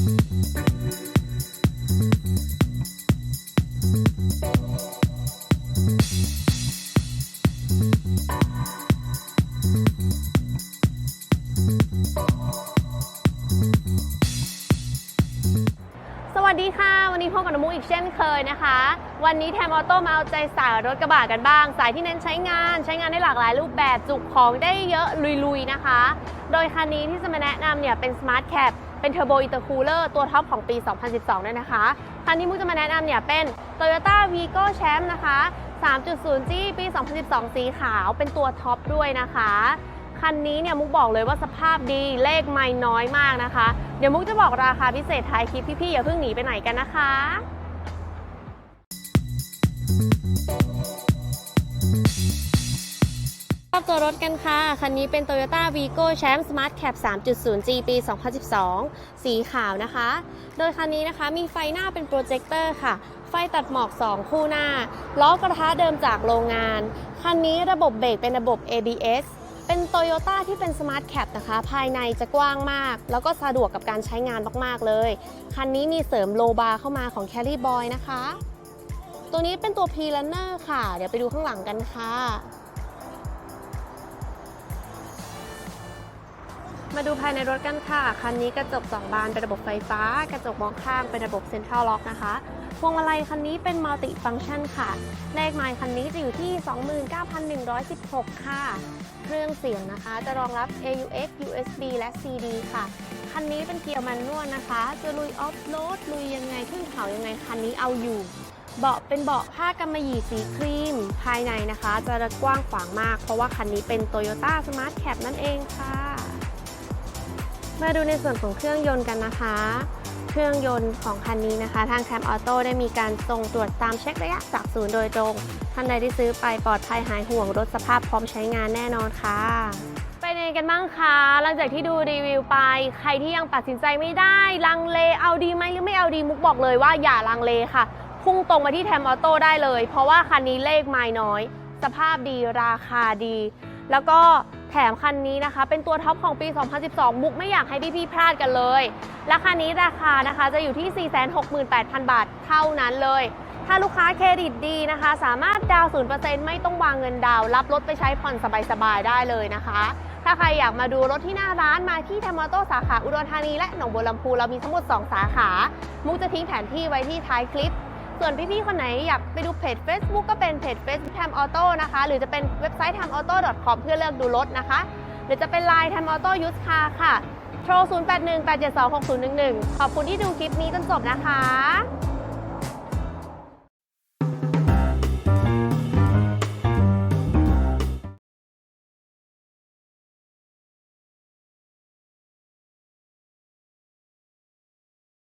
วัสดีค่ะ วันนี้พบกันมุอีกเช่นเคยนะคะ วันนี้แทมออโต้มาเอาใจสายรถกระบะกันบ้าง สายที่เน้นใช้งานใช้งานได้หลากหลายรูปแบบจุกของได้เยอะลุยๆนะคะ โดยคันนี้ที่จะมาแนะนำเนี่ยเป็น Smart Cab เป็นเทอร์โบอินเตอร์คูลเลอร์ตัวท็อปของปี 2012 ด้วยนะคะ คันที่มุกจะมาแนะนำเนี่ยเป็น Toyota Vigo Champ นะคะ 3.0G ปี 2012 สีขาวเป็นตัวท็อปด้วยนะคะ คันนี้เนี่ยมุกบอกเลยว่าสภาพดีเลขไม่น้อยมากนะคะ เดี๋ยวมุกจะบอกราคาพิเศษท้ายคลิปพี่ๆอย่าเพิ่งหนีไปไหนกันนะคะ ชอบตัวรถกันค่ะ คันนี้เป็น Toyota Vigo Champ Smart Cap 3.0G ปี 2012 สีขาวนะคะ โดยคันนี้นะคะมีไฟหน้าเป็นโปรเจคเตอร์ค่ะ ไฟตัดหมอก 2 คู่หน้า ล้อกระทะเดิมจากโรงงาน คันนี้ระบบเบรกเป็นระบบ ABS เป็น Toyota ที่เป็น Smart Cap นะคะ ภายในจะกว้างมาก แล้วก็สะดวกกับการใช้งานมาก ๆ เลย คันนี้มีเสริมโลบาร์เข้ามาของ Carry Boy นะคะ ตัวนี้เป็นตัว P Runner ค่ะ เดี๋ยวไปดูข้างหลังกันค่ะ มาดูภายในรถกันค่ะ คันนี้กระจกสองบานเป็นระบบไฟฟ้า กระจกมองข้างเป็นระบบเซ็นทรัลล็อกนะคะ พวงมาลัยคันนี้เป็นมัลติฟัง c t ชันค่ะเลขไมล์คันนี้จะอยู่ที่ 29,116 ค่ะ เครื่องเสียงนะคะ จะรองรับ AUX USB และ CD ค่ะ คันนี้เป็นเกียร์มันนวลนะคะ จะลุยออฟโรดลุยยังไงขึ้นเขายังไงคันนี้เอาอยู่ เบาะเป็นเบาะผ้ากำมะหยี่สีครีม ภายในนะคะ จะกว้างขวางมาก เพราะว่าคันนี้เป็น Toyota Smart Cap นั่นเองค่ะ มาดูในส่วนของเครื่องยนต์กันนะคะ เครื่องยนต์ของคันนี้นะคะ ทางแคมออโต้ได้มีการส่งตรวจตามเช็คระยะจากศูนย์โดยตรงท่านใดที่ซื้อไปปลอดภัยหายห่วงรถสภาพพร้อมใช้งานแน่นอนค่ะไปในกันบ้างคะหลังจากที่ดูรีวิวไป ใครที่ยังตัดสินใจไม่ได้ ลังเลเอาดีไหมหรือไม่เอาดีมุกบอกเลยว่าอย่าลังเลค่ะพุ่งตรงมาที่แทมออโต้ได้เลย เพราะว่าคันนี้เลขไม่น้อย สภาพดีราคาดี แล้วก็ แถมคันนี้นะคะ เป็นตัวท็อปของปี 2012 มุกไม่อยากให้พี่ๆพลาดกันเลย และคันนี้ราคานะคะจะอยู่ที่ 468,000 บาทเท่านั้นเลย ถ้าลูกค้าเครดิตดีนะคะ สามารถดาวน์0%ไม่ต้องวางเงินดาวรับรถไปใช้ผ่อนสบายๆได้เลยนะคะถ้าใครอยากมาดูรถที่หน้าร้านมาที่เทมโตสาขาอุดรธานีและหนองบัวลำพูเรามีทั้งหมด 2 สาขา มุกจะทิ้งแผนที่ไว้ที่ท้ายคลิป ส่วนพี่ๆคนไหนอยากไปดูเพจ Facebook ก็เป็นเพจ Facebook Tam Auto นะคะ หรือจะเป็นเว็บไซต์ tamauto.com เพื่อเลือกดูรถนะคะ หรือจะเป็น Line Tam Auto Use Car ค่ะโทร 0818726011 ขอบคุณที่ดูคลิปนี้จนจบนะคะ